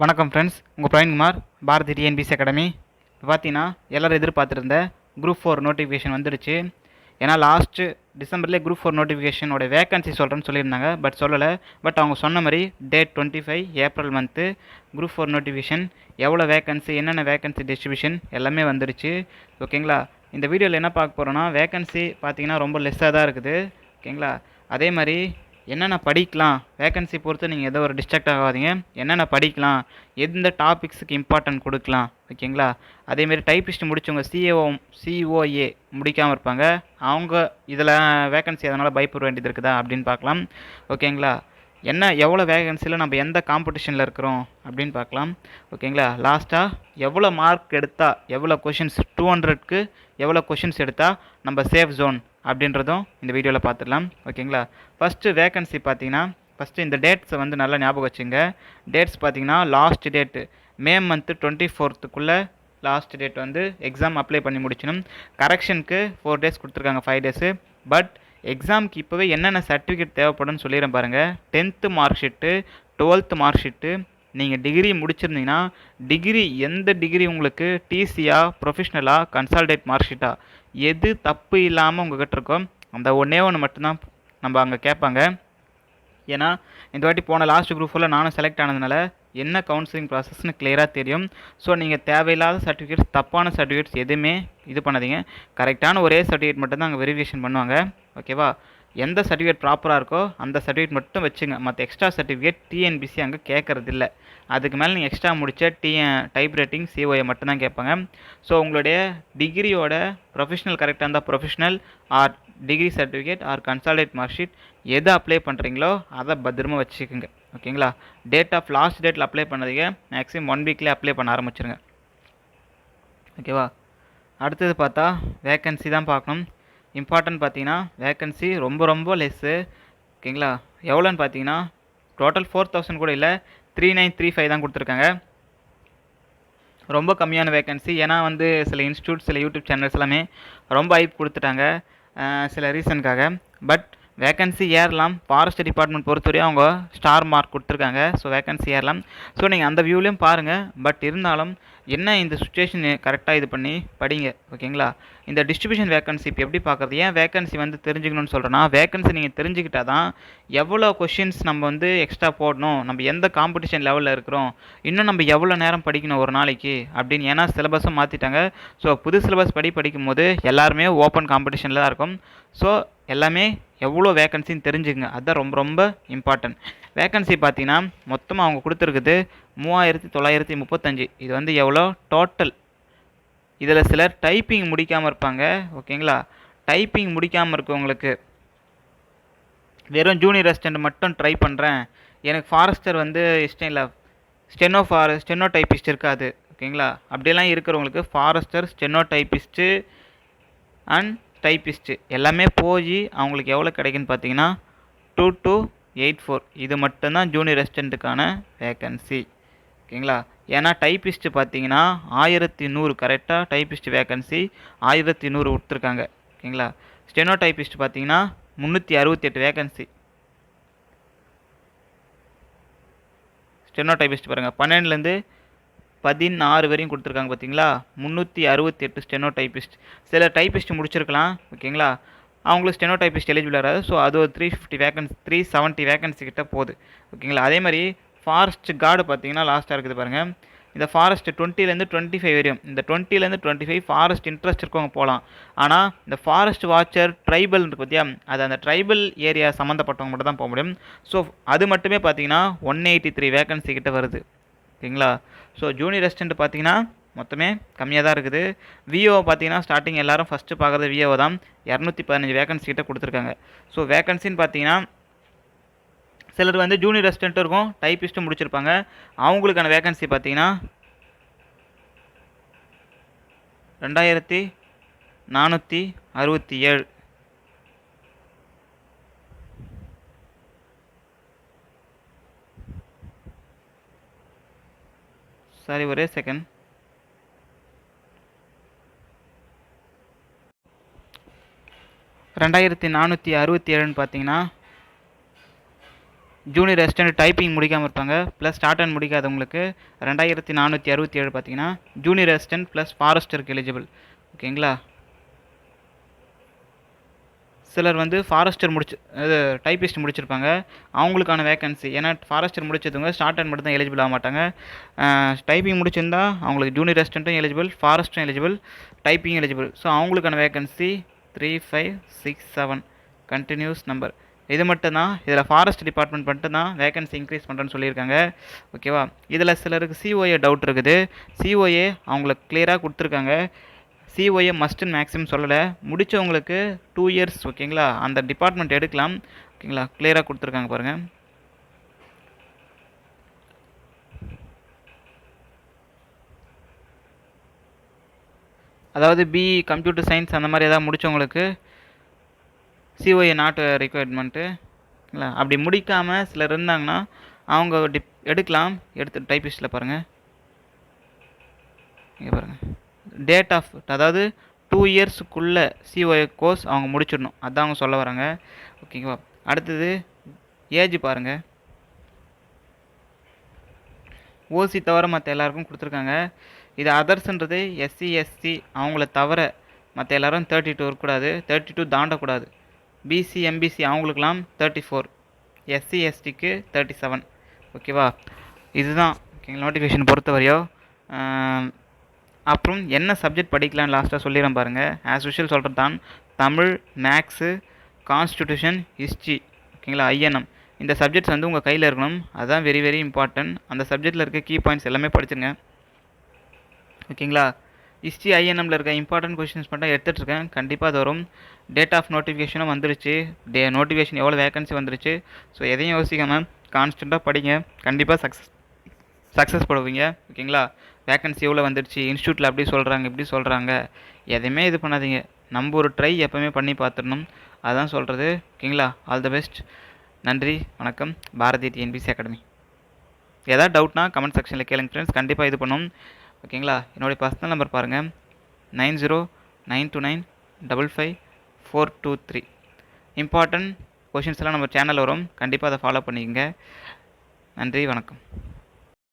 வணக்கம் ஃப்ரெண்ட்ஸ் உங்கள் Praveenkumar Bharathi TNPSC academy. இப்போ பார்த்தீங்கன்னா எல்லோரும் எதிர்பார்த்துருந்த குரூப் ஃபோர் நோட்டிஃபிகேஷன் வந்துடுச்சு. ஏன்னா லாஸ்ட்டு டிசம்பர்லேயே குரூப் ஃபோர் நோட்டிஃபிகேஷனோட வேகன்சி சொல்கிறேன்னு சொல்லியிருந்தாங்க. பட் சொல்லலை. பட் அவங்க சொன்ன மாதிரி date twenty five April month group four notification எவ்வளோ வேகன்சி என்னென்ன வேகன்சி டிஸ்ட்ரிபியூஷன் எல்லாமே வந்துடுச்சு. ஓகேங்களா இந்த வீடியோவில் என்ன பார்க்க போகிறோன்னா வேகன்சி பார்த்தீங்கன்னா ரொம்ப லெஸ்ஸாக தான் இருக்குது. ஓகேங்களா அதே மாதிரி என்னென்ன படிக்கலாம்? வேகன்சி பொறுத்து நீங்கள் எதோ ஒரு டிஸ்ட்ராக்ட் ஆகாதீங்க. என்னென்ன படிக்கலாம்? எந்த டாபிக்ஸுக்கு இம்பார்ட்டன்ட் கொடுக்கலாம்? ஓகேங்களா அதேமாரி டைப்பிஸ்ட் முடிச்சவங்க சிஏஓ சிஓஏ முடிக்காமல் இருப்பாங்க. அவங்க இதில் வேகன்சி அதனால் பயப்பட வேண்டியது இருக்குதா? அப்படின்னு பார்க்கலாம். ஓகேங்களா என்ன எவ்வளோ வேகன்சியில் நம்ம எந்த காம்படிஷனில் இருக்கிறோம்? அப்படின்னு பார்க்கலாம். ஓகேங்களா லாஸ்ட்டாக எவ்வளோ மார்க் எடுத்தால் எவ்வளோ கொஷின்ஸ் டூ ஹண்ட்ரட்க்கு எவ்வளோ கொஷின்ஸ் எடுத்தால் நம்ம சேஃப் ஜோன் அப்படின்றதும் இந்த வீடியோவில் பார்த்துடலாம் ஓகேங்களா? ஃபஸ்ட்டு வேகன்சி பார்த்தீங்கன்னா ஃபஸ்ட்டு இந்த டேட்ஸை வந்து நல்லா ஞாபகம் வச்சுங்க. டேட்ஸ் பார்த்தீங்கன்னா last date May month twenty ஃபோர்த்துக்குள்ளே last date வந்து எக்ஸாம் அப்ளை பண்ணி முடிச்சணும் கரெக்ஷனுக்கு ஃபோர் டேஸ் கொடுத்துருக்காங்க ஃபைவ் டேஸு பட் எக்ஸாமுக்கு இப்போவே என்னென்ன சர்டிஃபிகேட் தேவைப்படும்னு சொல்லிடுறேன் பாருங்கள் tenth mark sheet twelfth mark sheet நீங்கள் டிகிரி முடிச்சிருந்தீங்கன்னா டிகிரி எந்த டிகிரி உங்களுக்கு டிசியா ப்ரொஃபஷ்னலாக கன்சால்டேட் மார்க் ஷீட்டாக எது தப்பு இல்லாமல் உங்ககிட்ட இருக்கோ அந்த ஒன்றே ஒன்று மட்டும்தான் நம்ம அங்கே கேட்பாங்க. ஏன்னா இந்த வாட்டி போன லாஸ்ட் குரூப் ஃபுல்லாக நானும் செலக்ட் ஆனதுனால என்ன கவுன்சிலிங் ப்ராசஸ்னு கிளியராக தெரியும். ஸோ நீங்கள் தேவையில்லாத சர்டிஃபிகேட்ஸ் தப்பான சர்டிஃபிகேட்ஸ் எதுவுமே இது பண்ணாதீங்க. கரெக்டான ஒரே சர்டிஃபிகேட் மட்டும் தான் அங்கே வெரிஃபிகேஷன் பண்ணுவாங்க. ஓகேவா எந்த சர்டிஃபிகேட் ப்ராப்பராக இருக்கோ அந்த சர்டிஃபிகேட் மட்டும் வச்சுங்க. மற்ற எக்ஸ்ட்ரா சர்டிஃபிகேட் டிஎன்பிசி அங்கே கேட்கறது இல்லை அதுக்கு மேலே நீங்கள் எக்ஸ்ட்ரா முடித்த டிஎன் டைப் ரைட்டிங் சிஓஏ மட்டும்தான் கேட்பாங்க. ஸோ உங்களுடைய டிகிரியோட ப்ரொஃபஷனல் கரெக்டாக இருந்தால் professional or degree certificate or consolidate mark sheet எதை அப்ளை பண்ணுறீங்களோ அதை பத்திரமா வச்சுக்கோங்க. ஓகேங்களா டேட் ஆஃப் லாஸ்ட் டேட்டில் அப்ளை பண்ணதுங்க. மேக்ஸிமம் ஒன் வீக்லேயே அப்ளை பண்ண ஆரம்பிச்சிருங்க. ஓகேவா அடுத்தது பார்த்தா வேக்கன்சி தான் பார்க்கணும். இம்பார்ட்டன்ட் பார்த்தீங்கன்னா வேக்கன்சி ரொம்ப ரொம்ப லெஸ்ஸு ஓகேங்களா? எவ்வளோன்னு பார்த்தீங்கன்னா டோட்டல் ஃபோர் தௌசண்ட் கூட இல்லை த்ரீ நைன் த்ரீ ஃபைவ் தான் கொடுத்துருக்காங்க. ரொம்ப கம்மியான வேக்கன்சி ஏன்னா வந்து சில இன்ஸ்டியூட் சில யூடியூப் சேனல்ஸ் எல்லாமே ரொம்ப ஐப் கொடுத்துட்டாங்க சில ரீசனுக்காக பட் வேக்கன்சி ஏறலாம். ஃபாரஸ்ட் டிபார்ட்மெண்ட் பொறுத்தவரையும் அவங்க ஸ்டார் மார்க் கொடுத்துருக்காங்க. ஸோ வேக்கன்சி ஏறலாம். ஸோ நீங்கள் அந்த வியூலேயும் பாருங்கள் பட் இருந்தாலும் என்ன இந்த சுச்சுவேஷன் கரெக்டாக இது பண்ணி படிங்க ஓகேங்களா இந்த டிஸ்ட்ரிபியூஷன் வேக்கன்சி இப்போ எப்படி பார்க்குறது? ஏன் வேக்கன்சி வந்து தெரிஞ்சுக்கணும்னு சொல்கிறேன்னா வேக்கன்சி நீங்கள் தெரிஞ்சுக்கிட்டா தான் எவ்வளோ கொஷின்ஸ் நம்ம வந்து எக்ஸ்ட்ரா போடணும் நம்ம எந்த காம்படிஷன் லெவலில் இருக்கிறோம் இன்னும் நம்ம எவ்வளோ நேரம் படிக்கணும் ஒரு நாளைக்கு அப்படின்னு ஏன்னா சிலபஸும் மாற்றிட்டாங்க ஸோ புது சிலபஸ் படி படிக்கும்போது எல்லாருமே ஓப்பன் காம்படிஷனில் தான் இருக்கும். ஸோ எல்லாமே எவ்வளோ வேக்கன்சின்னு தெரிஞ்சுக்கங்க. அதுதான் ரொம்ப ரொம்ப இம்பார்ட்டன்ட் வேக்கன்சி பார்த்தீங்கன்னா மொத்தமாக அவங்க கொடுத்துருக்குது மூவாயிரத்தி தொள்ளாயிரத்தி முப்பத்தஞ்சு. இது வந்து எவ்வளோ? டோட்டல் இதில் சிலர் டைப்பிங் முடிக்காமல் இருப்பாங்க. ஓகேங்களா டைப்பிங் முடிக்காமல் இருக்கவங்களுக்கு வெறும் ஜூனியர் அசிஸ்டண்ட் மட்டும் ட்ரை பண்ணுறேன் எனக்கு ஃபாரஸ்டர் வந்து இஷ்டம் இல்லை. ஸ்டெனோ ஃபார ஸ்டெனோ டைப்பிஸ்ட் இருக்காது ஓகேங்களா அப்படியெல்லாம் இருக்கிறவங்களுக்கு forester steno typist and typist எல்லாமே போய் அவங்களுக்கு எவ்வளோ கிடைக்குன்னு பார்த்தீங்கன்னா டூ டூ எயிட் ஃபோர். இது மட்டும்தான் ஜூனியர் அசிஸ்டண்ட்டுக்கான வேக்கன்சி ஓகேங்களா? ஏன்னா டைப்பிஸ்ட்டு பார்த்தீங்கன்னா ஆயிரத்தி நூறு கரெக்டாக டைப்பிஸ்ட் வேக்கன்சி ஆயிரத்தி நூறு கொடுத்துருக்காங்க. ஓகேங்களா? ஸ்டெனோ டைப்பிஸ்ட் பார்த்தீங்கன்னா முந்நூற்றி அறுபத்தி எட்டு வேக்கன்சி ஸ்டெனோ டைப்பிஸ்ட் பாருங்கள் பன்னெண்டுலேருந்து பதினாறு வரையும் கொடுத்துருக்காங்க பார்த்தீங்களா? முந்நூற்றி அறுபத்தி எட்டு ஸ்டெனோ டைப்பிஸ்ட் சில டைப்பிஸ்ட் முடிச்சிருக்கலாம். ஓகேங்களா? அவங்களுக்கு ஸ்டெனோ டைப்பிஸ்ட் எலிஜிபிள் வராது ஸோ அது ஒரு three fifty vacancies three seventy vacancy கிட்ட போகுது. ஓகேங்களா அதே மாதிரி ஃபாரஸ்ட் கார்டு பார்த்தீங்கன்னா லாஸ்ட்டாக இருக்குது பாருங்கள் இந்த ஃபாரஸ்ட் டுவெண்ட்டிலேருந்து டுவெண்ட்டி ஃபைவ் வரையும். இந்த டுவெண்ட்டிலேருந்து டுவெண்ட்டி ஃபைவ் ஃபாரஸ்ட் இன்ட்ரெஸ்ட் இருக்கவங்க போகலாம். ஆனால் இந்த ஃபாரஸ்ட் வாட்சர் ட்ரைபல் இருக்கு பார்த்தியா அது அந்த ட்ரைபல் ஏரியா சம்மந்தப்பட்டவங்க மட்டும் தான் போக முடியும். ஸோ அது மட்டுமே பார்த்தீங்கன்னா ஒன் எயிட்டி த்ரீ வேகன்சி கிட்ட வருது. ஓகேங்களா ஸோ ஜூனியர் ரெஸ்டன்ட் பார்த்தீங்கன்னா மொத்தமே கம்மியாக தான் இருக்குது. விஓ பார்த்தீங்கன்னா ஸ்டார்டிங் எல்லாரும் ஃபஸ்ட்டு பார்க்குறது விஓ தான். இரநூத்தி பதினஞ்சு வேகன்சி கிட்ட கொடுத்துருக்காங்க. ஸோ வேகன்சின்னு பார்த்தீங்கன்னா சிலர் வந்து ஜூனியர் ரெஸ்டன்ட்டும் இருக்கும் டைப்பிஸ்ட்டும் முடிச்சிருப்பாங்க. அவங்களுக்கான வேகன்சி பார்த்தீங்கன்னா ரெண்டாயிரத்தி நானூற்றி அறுபத்தி ஏழு. சாரி ஒரே செகண்ட் ரெண்டாயிரத்தி நானூற்றி அறுபத்தி ஏழுன்னு பார்த்தீங்கன்னா ஜூனியர் அசிஸ்டன்ட் டைப்பிங் முடிக்காமல் இருப்பாங்க ப்ளஸ் ஸ்டார்ட் அண்ட் முடிக்காதவங்களுக்கு ரெண்டாயிரத்தி நானூற்றி அறுபத்தி ஏழு பார்த்தீங்கன்னா ஜூனியர் அசிஸ்டன்ட் ப்ளஸ் ஃபாரஸ்டருக்கு எலிஜிபிள் ஓகேங்களா சிலர் வந்து ஃபாரஸ்டர் முடிச்சு இது டைப்பிஸ்ட் முடிச்சிருப்பாங்க அவங்களுக்கான வேகன்சி ஏன்னா ஃபாரஸ்டர் முடிச்சதுங்க ஸ்டார்ட் அண்ட் மட்டும் தான் எலிஜிபிள் ஆக மாட்டாங்க. டைப்பிங் முடிச்சிருந்தா அவங்களுக்கு ஜூனியர் அசிஸ்டண்ட்டும் எலிஜிபிள் ஃபாரஸ்ட்டும் எலிஜிபிள் டைப்பிங் எலிஜிபிள் ஸோ அவங்களுக்கான vacancy three five six seven continuous number இது மட்டும்தான். இதில் ஃபாரஸ்ட் டிபார்ட்மெண்ட் மட்டும் தான் வேகன்சி இன்க்ரீஸ் பண்ணுறேன்னு சொல்லியிருக்காங்க ஓகேவா இதில் சிலருக்கு சிஓஏ டவுட் இருக்குது. சிஓஏ அவங்களுக்கு கிளியராக கொடுத்துருக்காங்க. சிஓஏ மஸ்ட்டுன்னு மேக்ஸிமம் சொல்லலை. முடித்தவங்களுக்கு டூ இயர்ஸ் ஓகேங்களா அந்த டிபார்ட்மெண்ட் எடுக்கலாம். ஓகேங்களா கிளியராக கொடுத்துருக்காங்க பாருங்கள் அதாவது பிஇ கம்ப்யூட்டர் சயின்ஸ் அந்த மாதிரி எதாவது முடித்தவங்களுக்கு சிஓஏ நாட் ரெக்குயர்மெண்ட்டு இல்லை? அப்படி முடிக்காமல் சிலர் இருந்தாங்கன்னா அவங்க டிப் எடுக்கலாம். எடுத்து டைப்பிஸ்ட்டில் பாருங்கள் இங்கே பாருங்கள் டேட் ஆஃப் அதாவது டூ இயர்ஸுக்குள்ளே சிஓஏ கோர்ஸ் அவங்க முடிச்சிடணும். அதான் அவங்க சொல்ல வராங்க. ஓகேங்களா அடுத்தது ஏஜ் பாருங்கள் ஓசி தவிர மற்ற எல்லாருக்கும் கொடுத்துருக்காங்க. இது அதர்ஸ்ன்றது எஸ்சி எஸ்சி அவங்கள தவிர மற்ற எல்லாரும் தேர்ட்டி டூ இருக்கக்கூடாது தேர்ட்டி டூ தாண்டக்கூடாது பிசி எம்பிசி அவங்களுக்கெல்லாம் தேர்ட்டி ஃபோர் எஸ்சி எஸ்டிக்கு தேர்ட்டி செவன் ஓகேவா இதுதான். ஓகேங்களா நோட்டிஃபிகேஷன் பொறுத்தவரையோ அப்புறம் என்ன சப்ஜெக்ட் படிக்கலாம்னு லாஸ்ட்டாக சொல்லிடுறேன் பாருங்கள் ஆஸ் யூஷுவல் சொல்கிறது தான் தமிழ் மேக்ஸு கான்ஸ்டியூஷன் ஹிஸ்ட்ரி ஓகேங்களா ஐஎன்எம் இந்த சப்ஜெக்ட்ஸ் வந்து உங்கள் கையில் இருக்கணும். அதுதான் வெரி வெரி இம்பார்ட்டன்ட் அந்த சப்ஜெக்ட்டில் இருக்க கீ பாயிண்ட்ஸ் எல்லாமே படிச்சிருங்க. ஓகேங்களா? ஹிஸ்ட்ரி ஐஎன்எம்மில் இருக்க இம்பார்ட்டன்ட் கொஷின்ஸ் மட்டும் எடுத்துகிட்ருக்கேன் கண்டிப்பாக அது வரும். டேட் ஆஃப் நோட்டிஃபிகேஷனும் வந்துருச்சு. டே நோட்டிஃபிகேஷன் எவ்வளோ வேகன்சி வந்துருச்சு? ஸோ எதையும் யோசிக்காமல் கான்ஸ்டண்ட்டாக படிங்க. கண்டிப்பாக சக்ஸஸ் சக்ஸஸ் படுவீங்க. ஓகேங்களா? வேகன்சி எவ்வளோ வந்துருச்சு? இன்ஸ்டியூட்டில் அப்படி சொல்கிறாங்க இப்படி சொல்கிறாங்க எதையுமே இது பண்ணாதீங்க. நம்ம ஒரு ட்ரை எப்போவுமே பண்ணி பார்த்துடணும். அதான் சொல்கிறது ஓகேங்களா? ஆல் த பெஸ்ட் நன்றி வணக்கம். பாரதி டிஎன்பிசி அகாடமி ஏதாவது டவுட்னா கமெண்ட் செக்ஷனில் கேளுங்க ஃப்ரெண்ட்ஸ் கண்டிப்பாக இது பண்ணும். ஓகேங்களா? என்னுடைய பர்சனல் நம்பர் பாருங்கள் nine zero nine two nine double five four two three. Important questions எல்லாம் நம்ம சேனல் வரும். கண்டிப்பாக அதை ஃபாலோ பண்ணிக்கங்க. நன்றி வணக்கம்.